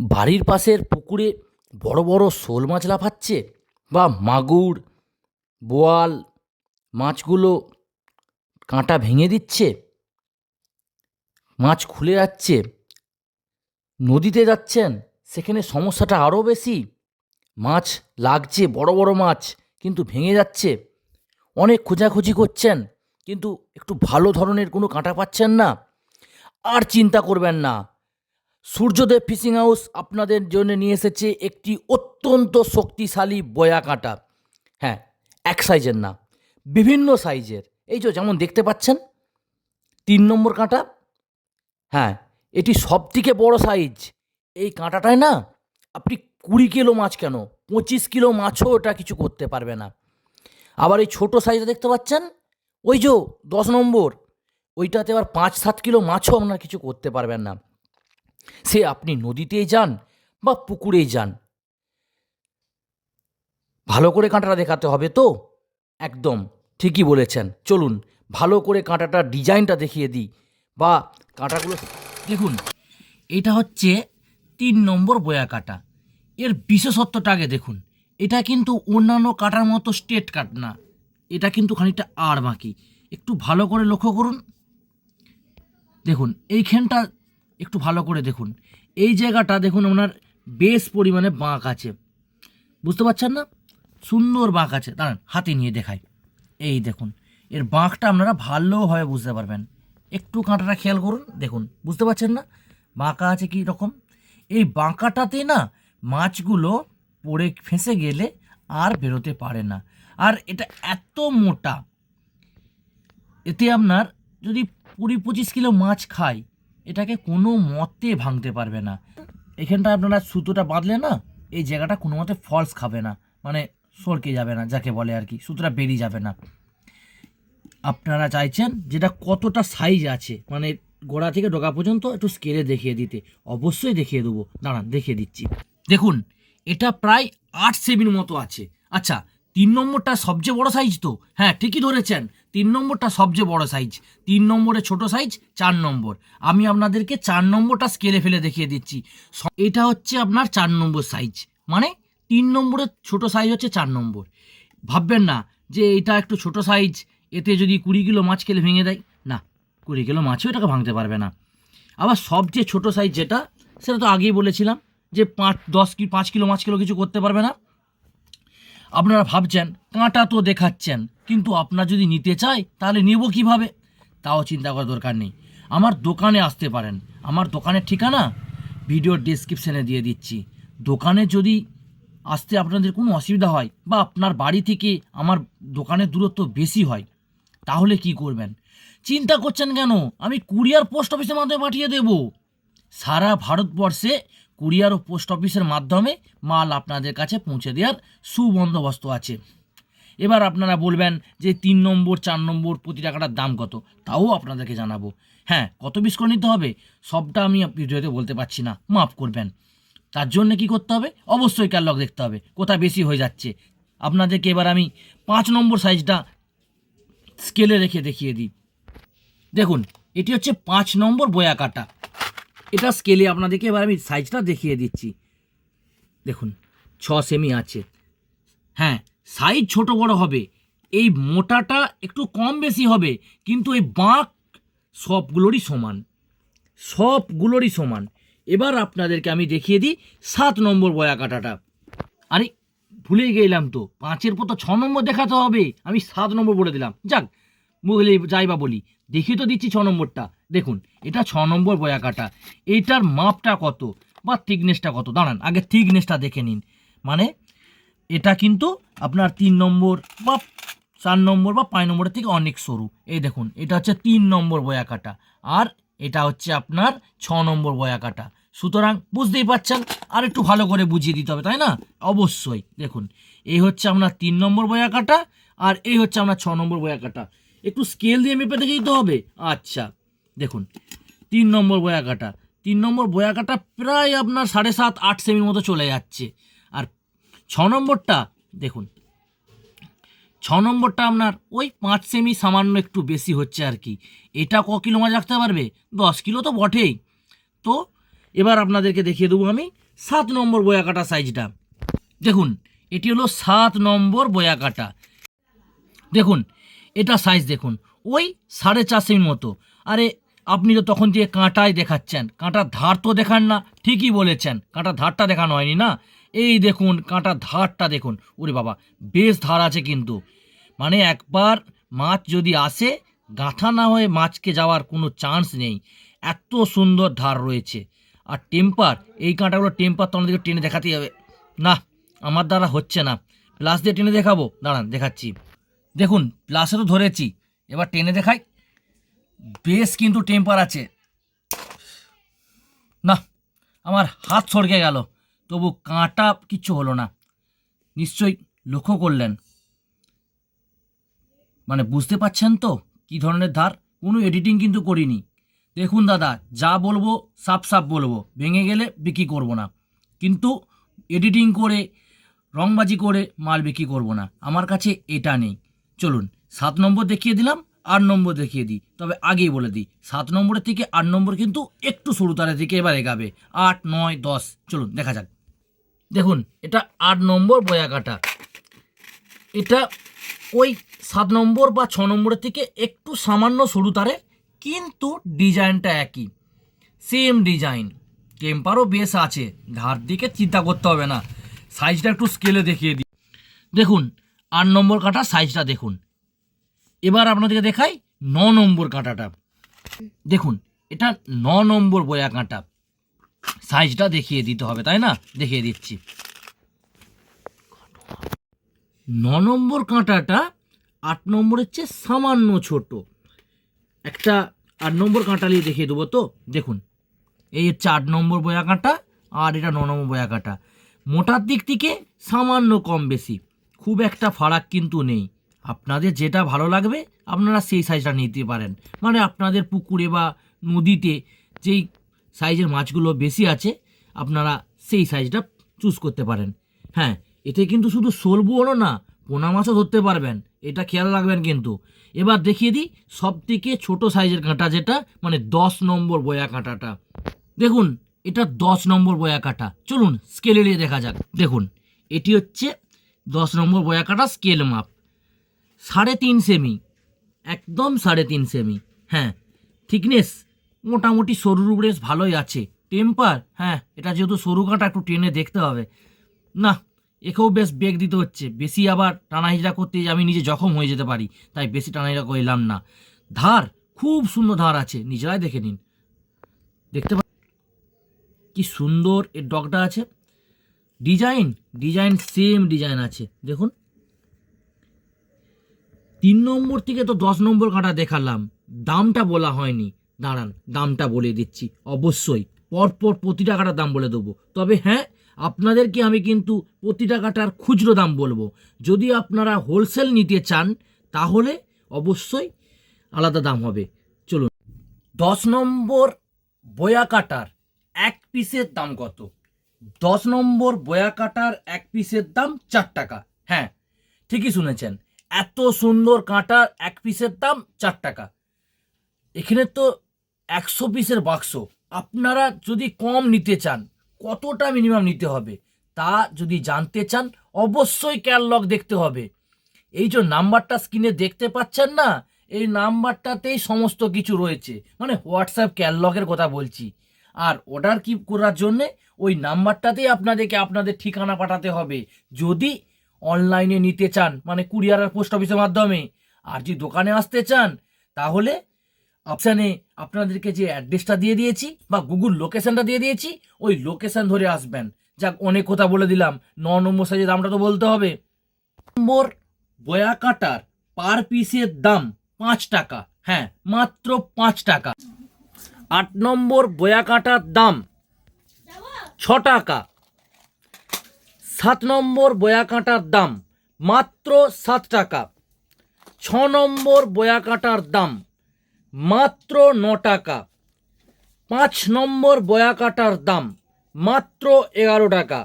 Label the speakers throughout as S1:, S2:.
S1: বাড়ির পাশের পুকুরে বড় বড় শোল মাছ লাফাচ্ছে বা মাগুর, বোয়াল মাছগুলো কাঁটা ভেঙে দিচ্ছে। মাছ খুলে যাচ্ছে। নদীতে যাচ্ছেন, সেখানে সমস্যাটা আরও বেশি। মাছ লাগছে, বড় বড় মাছ কিন্তু ভেঙে যাচ্ছে। অনেক খোঁজাখুঁজি করছেন, কিন্তু একটু ভালো ধরনের কোনো কাঁটা পাচ্ছেন না। আর চিন্তা করবেন না। সূর্যদেব ফিশিং হাউস আপনাদের জন্য নিয়ে এসেছে একটি অত্যন্ত শক্তিশালী বয়া কাঁটা। হ্যাঁ এক সাইজের না, বিভিন্ন সাইজের। এই যে যেমন দেখতে পাচ্ছেন, তিন নম্বর কাঁটা। হ্যাঁ এটি সবথেকে বড় সাইজ। এই কাঁটাটায় না, আপনি কুড়ি কিলো মাছ কেন, পঁচিশ কিলো মাছও এটা কিছু করতে পারবে না। আবার এই ছোটো সাইজটা দেখতে পাচ্ছেন, ওই যে দশ নম্বর, ওইটাতে আবার পাঁচ সাত কিলো মাছও আপনার কিছু করতে পারবেন না। সে আপনি নদীতেই যান বা পুকুরেই যান। ভালো করে কাঁটাটা দেখাতে হবে তো? একদম, ঠিকই বলেছেন। চলুন, ভালো করে কাঁটাটার ডিজাইনটা দেখিয়ে দিই বা কাঁটাগুলো দেখুন, এটা হচ্ছে তিন নম্বর বয়া কাঁটা। এর বিশেষত্বটা আগে দেখুন, এটা কিন্তু অন্যান্য কাটার মতো স্ট্রেট কাট না, এটা কিন্তু খানিকটা আর বাকি। একটু ভালো করে লক্ষ্য করুন। দেখুন, এইখানটা একটু ভালো করে দেখুন। এই জায়গাটা দেখুন, ওনার বেশ পরিমাণে বাঁক আছে। বুঝতে পারছেন না? সুন্দর বাঁক আছে। দাঁড়ান, হাতে নিয়ে দেখাই। এই দেখুন, এর বাঁকটা আপনারা ভালোভাবে বুঝতে পারবেন। একটু কাঁটাটা খেয়াল করুন, দেখুন, বুঝতে পারছেন না? বাঁকা আছে কি রকম? এই বাঁকাটাতে না মাছগুলো পড়ে ফেঁসে গেলে আর বেরোতে পারে না। আর এটা এত মোটা, এতে আপনার যদি কুড়ি পঁচিশ কিলো মাছ খায় এটাকে কোনো মতে ভাঙতে পারবে না। এখানটা আপনারা সুতোটা বাঁধলে না, এই জায়গাটা কোনো মতে ফলস খাবে না মানে সরকে যাবে না, যাকে বলে আর কি, সুতোটা বেরিয়ে যাবে না। আপনারা চাইছেন যেটা কতটা সাইজ আছে মানে গোড়া থেকে ডগা পর্যন্ত একটু স্কেলে দেখিয়ে দিতে। অবশ্যই দেখিয়ে দেবো। দাঁড়ান, দেখিয়ে দিচ্ছি। দেখুন, এটা প্রায় আট সেমির মতো আছে। আচ্ছা তিন নম্বরটা সবচেয়ে বড় সাইজ তো? হ্যাঁ ঠিকই ধরেছেন। তিন নম্বরটা সবচেয়ে বড় সাইজ তিন নম্বরে ছোট সাইজ চার নম্বর। আমি আপনাদেরকে চার নম্বরটা স্কেলে ফেলে দেখিয়ে দিচ্ছি। এটা হচ্ছে আপনার চার নম্বর সাইজ মানে তিন নম্বরের ছোট সাইজ হচ্ছে চার নম্বর। ভাববেন না যে এটা একটু ছোট সাইজ এতে যদি কুড়ি কিলো মাছ খেলে ভেঙে দেয়। না, কুড়ি কিলো মাছও এটাকে ভাঙতে পারবে না। আবার সবচেয়ে ছোট সাইজ যেটা, সেটা তো আগেই বলেছিলাম যে পাঁচ, দশ কি, পাঁচ কিলো মাছ কিলো কিছু করতে পারবে না। আপনারা ভাবছেন, কাঁটা তো দেখাচ্ছেন, কিন্তু আপনার যদি নিতে চাই তাহলে নেব কীভাবে? তাও চিন্তা করার দরকার নেই। আমার দোকানে আসতে পারেন। আমার দোকানের ঠিকানা ভিডিওর ডেসক্রিপশানে দিয়ে দিচ্ছি। দোকানে যদি আসতে আপনাদের কোনো অসুবিধা হয় বা আপনার বাড়ি থেকে আমার দোকানের দূরত্ব বেশি হয়, তাহলে কি করবেন? চিন্তা করছেন কেন? আমি কুরিয়ার পোস্ট অফিসের মাধ্যমে পাঠিয়ে দেব। সারা ভারতবর্ষে কুরিয়ার ও পোস্ট অফিসের মাধ্যমে মাল আপনাদের কাছে পৌঁছে দেওয়ার সুবন্দোবস্ত আছে। এবার আপনারা বলবেন যে তিন নম্বর, চার নম্বর প্রতি টাকাটার দাম কত? তাও আপনাদেরকে জানাব। হ্যাঁ কত পিস করে নিতে হবে? সবটা আমি ভিডিওতে বলতে পারছি না। মাফ করবেন। তার জন্য কি করতে হবে? অবশ্যই ক্যালগ দেখতে হবে। কোথায় বেশি হয়ে যাচ্ছে? আপনাদেরকে এবার আমি পাঁচ নম্বর সাইজটা স্কেলে রেখে দেখিয়ে দিই। দেখুন, এটি হচ্ছে পাঁচ নম্বর বয়া কাটা এটা স্কেলে আপনাদেরকে এবার আমি সাইজটা দেখিয়ে দিচ্ছি। দেখুন, ছ সেমি আছে। হ্যাঁ সাইজ ছোট বড় হবে। এই মোটাটা একটু কম বেশি হবে, কিন্তু এই বাঁক সবগুলোরই সমান। সবগুলোরই সমান। এবার আপনাদেরকে আমি দেখিয়ে দিই সাত নম্বর বয়া কাটাটা। আরে, ভুলেই গেলাম তো। পাঁচের পর তো ছ নম্বর দেখাতে হবে। আমি সাত নম্বর বলে দিলাম। যাক বলে যাই বা বলি। দেখিয়ে তো দিচ্ছি ছ নম্বরটা। দেখুন, এটা ছ নম্বর বয়া কাটা এইটার মাপটা কত বা থিকনেসটা কত? দাঁড়ান, আগে থিকনেসটা দেখে নিন। মানে এটা কিন্তু আপনার তিন নম্বর বা চার নম্বর বা পাঁচ নম্বরের থেকে অনেক সরু। এই দেখুন, এটা হচ্ছে তিন নম্বর বয়া কাটা আর এটা হচ্ছে আপনার ছ নম্বর বয়া কাটা সুতরাং বুঝতেই পারছেন, আর একটু ভালো করে বুঝিয়ে দিতে হবে, তাই না? অবশ্যই। দেখুন, এই হচ্ছে আপনার তিন নম্বর বয়া কাটা আর এই হচ্ছে আপনার ছ নম্বর বয়া কাটা একটু স্কেল দিয়ে মেপে দেখেই তো হবে। আচ্ছা দেখুন, তিন নম্বর বয়া কাটা তিন নম্বর বয়া কাটা প্রায় আপনার সাড়ে সাত, আট সেমির মতো চলে যাচ্ছে। আর ছ নম্বরটা, দেখুন, ছ নম্বরটা আপনার ওই পাঁচ সেমি সামান্য একটু বেশি হচ্ছে আর কি। এটা ক কিলো মাছ রাখতে পারবে? দশ কিলো তো বটেই। তো এবার আপনাদেরকে দেখিয়ে দেবো আমি সাত নম্বর বয়া কাটা সাইজটা। দেখুন, এটি হলো সাত নম্বর বয়া কাটা দেখুন এটা সাইজ দেখুন। ওই সাড়ে চার সেমি মতো। আরে, আপনি তো তখন দিয়ে কাঁটাই দেখাচ্ছেন, কাঁটার ধার তো দেখান না, ঠিকই বলেছেন। কাঁটার ধারটা দেখানো হয়নি না? এই দেখুন, কাঁটার ধারটা দেখুন। ওরে বাবা, বেশ ধার আছে কিন্তু। মানে একবার মাছ যদি আসে, গাঁথা না হয়ে মাছকে যাওয়ার কোনো চান্স নেই। এত সুন্দর ধার রয়েছে। আর টেম্পার এই কাঁটাগুলো টেম্পার তো আমাদেরকে টেনে দেখাতেই হবে। না, আমার দ্বারা হচ্ছে না। প্লাস দিয়ে টেনে দেখাবো? দাঁড়ান, দেখাচ্ছি। দেখুন প্লাসে তো ধরেছি। এবার টেনে দেখাই। বেশ কিন্তু টেম্পার আছে। না, আমার হাত সরকে গেল। তবু কাঁটা কিচ্ছু হলো না। নিশ্চয়ই লক্ষ্য করলেন। মানে বুঝতে পাচ্ছেন তো কি ধরনের ধার? কোনো এডিটিং কিন্তু করিনি। দেখুন দাদা, যা বলব, সাপ সাপ বলব। ভেঙে গেলে বিক্রি করব না। কিন্তু এডিটিং করে, রংবাজি করে মাল বিক্রি করব না। আমার কাছে এটা নেই। চলুন, সাত নম্বর দেখিয়ে দিলাম, আট নম্বর দেখিয়ে দিই। তবে আগেই বলে দিই, সাত নম্বরের থেকে আট নম্বর কিন্তু একটু সরু তারের দিকে এবার এগাবে আট, নয়, দশ, চলুন, দেখা যাক। দেখুন, এটা আট নম্বর বয়া কাটা এটা ওই সাত নম্বর বা ছ নম্বরের থেকে একটু সামান্য সরু তারে কিন্তু ডিজাইনটা একই। Same design. টেম্পারও বেশ আছে, ধার দিকে চিন্তা করতে হবে না। সাইজটা একটু স্কেলে দেখিয়ে দিই। দেখুন আট নম্বর কাটা সাইজটা দেখুন। এবার আপনাদেরকে দেখাই ন নম্বর কাঁটাটা। দেখুন, এটা ন নম্বর বয়া কাঁটা। সাইজটা দেখিয়ে দিতে হবে, তাই না? দেখিয়ে দিচ্ছি। ন নম্বর কাঁটাটা আট নম্বরের চেয়ে সামান্য ছোট। একটা আট নম্বর কাঁটা নিয়ে দেখিয়ে দেবো তো। দেখুন, এই হচ্ছে আট নম্বর বয়া কাঁটা আর এটা ন নম্বর বয়া কাঁটা। মোটার দিক থেকে সামান্য কম বেশি। খুব একটা ফারাক কিন্তু নেই। আপনাদের যেটা ভালো লাগবে, আপনারা সেই সাইজটা নিতে পারেন। মানে আপনাদের পুকুরে বা নদীতে যেই সাইজের মাছগুলো বেশি আছে, আপনারা সেই সাইজটা চুজ করতে পারেন। হ্যাঁ এতে কিন্তু শুধু শোল বোয়ালও না, পোনা মাছও ধরতে পারবেন। এটা খেয়াল রাখবেন কিন্তু। এবার দেখিয়ে দিই সব থেকে ছোটো সাইজের কাঁটা যেটা মানে দশ নম্বর বয়া কাঁটাটা। দেখুন, এটা দশ নম্বর বয়া কাঁটা। চলুন স্কেলে দেখা যাক। দেখুন, এটি হচ্ছে দশ নম্বর বয়া কাটা স্কেল মাপ সাড়ে তিন সেমি একদম সাড়ে তিন সেমি হ্যাঁ থিকনেস মোটামুটি সরুর বেশ ভালোই আছে। টেম্পার হ্যাঁ এটা যেহেতু সরু কাঁটা, একটু টেনে দেখতে হবে। না, একেও বেশ বেগ দিতে হচ্ছে। বেশি আবার টানাহিজা করতে আমি নিজে জখম হয়ে যেতে পারি, তাই বেশি টানাহিজা করলাম না। ধার, খুব সুন্দর ধার আছে, নিজেরাই দেখে নিন। দেখতে পা কি সুন্দর এর ডগটা আছে। ডিজাইন ডিজাইন সেম ডিজাইন আছে। দেখুন। তিন নম্বর থেকে তো দশ নম্বর কাঁটা দেখালাম। দামটা বলা হয়নি। দাঁড়ান, দামটা বলে দিচ্ছি। অবশ্যই, পরপর প্রতিটা কাটার দাম বলে দেবো। তবে হ্যাঁ আপনাদেরকে আমি কিন্তু প্রতিটা কাটার খুচরো দাম বলব। যদি আপনারা হোলসেল নিতে চান, তাহলে অবশ্যই আলাদা দাম হবে। চলুন। দশ নম্বর বয়া কাটার এক পিসের দাম কত? দশ নম্বর বয়া কাটার এক পিসের দাম চার টাকা। হ্যাঁ ঠিকই শুনেছেন, এত সুন্দর কাঁটার এক পিসের দাম চার টাকা। এখানে তো একশো পিসের বাক্স। আপনারা যদি কম নিতে চান, কতটা মিনিমাম নিতে হবে, তা যদি জানতে চান, অবশ্যই ক্যাললগ দেখতে হবে। এই যে নাম্বারটা স্ক্রিনে দেখতে পাচ্ছেন না, এই নাম্বারটাতেই সমস্ত কিছু রয়েছে। মানে হোয়াটসঅ্যাপ ক্যাললগের কথা বলছি। আর অর্ডার কি করার জন্যে ওই নাম্বারটাতেই আপনাদেরকে আপনাদের ঠিকানা পাঠাতে হবে। যদি অনলাইনে নিতে চান মানে কুরিয়ার আর পোস্ট অফিসের মাধ্যমে, আর যদি দোকানে আসতে চান, তাহলে অপশানে আপনাদেরকে যে অ্যাড্রেসটা দিয়ে দিয়েছি বা গুগল লোকেশানটা দিয়ে দিয়েছি, ওই লোকেশান ধরে আসবেন। যাক, অনেক কথা বলে দিলাম। ন নম্বর সাইজের দামটা তো বলতে হবে। নম্বর বয়া কাটার পার পিসের দাম পাঁচ টাকা। হ্যাঁ মাত্র পাঁচ টাকা। আট নম্বর বয়া কাটার দাম। ছ টাকা সাত নম্বর বয়া কাটার দাম, মাত্র সাত টাকা। ছ নম্বর বয়া কাটার দাম, মাত্র ন টাকা। পাঁচ নম্বর বয়া কাটার দাম, মাত্র এগারো টাকা।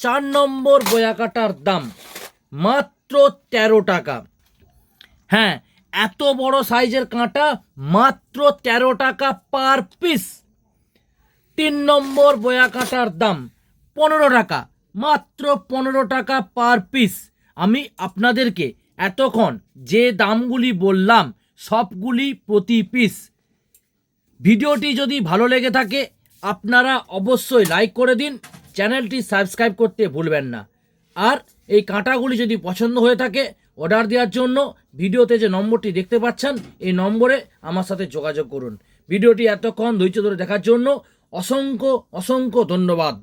S1: চার নম্বর বয়া কাটার দাম, মাত্র তেরো টাকা। হ্যাঁ এত বড় সাইজের কাঁটা মাত্র তেরো টাকা পার পিস। তিন নম্বর বয়া কাঁটার দাম পনেরো টাকা, মাত্র পনেরো টাকা পার পিস। আমি আপনাদেরকে এতক্ষণ যে দামগুলি বললাম, সবগুলি প্রতি পিস। ভিডিওটি যদি ভালো লেগে থাকে, আপনারা অবশ্যই লাইক করে দিন, চ্যানেলটি সাবস্ক্রাইব করতে ভুলবেন না। আর এই কাঁটাগুলি যদি পছন্দ হয়ে থাকে, অর্ডার দেওয়ার জন্য ভিডিওতে যে নম্বরটি দেখতে পাচ্ছেন, এই নম্বরে আমার সাথে যোগাযোগ করুন। ভিডিওটি এতক্ষণ ধৈর্য ধরে দেখার জন্য অসংখ্য অসংখ্য ধন্যবাদ।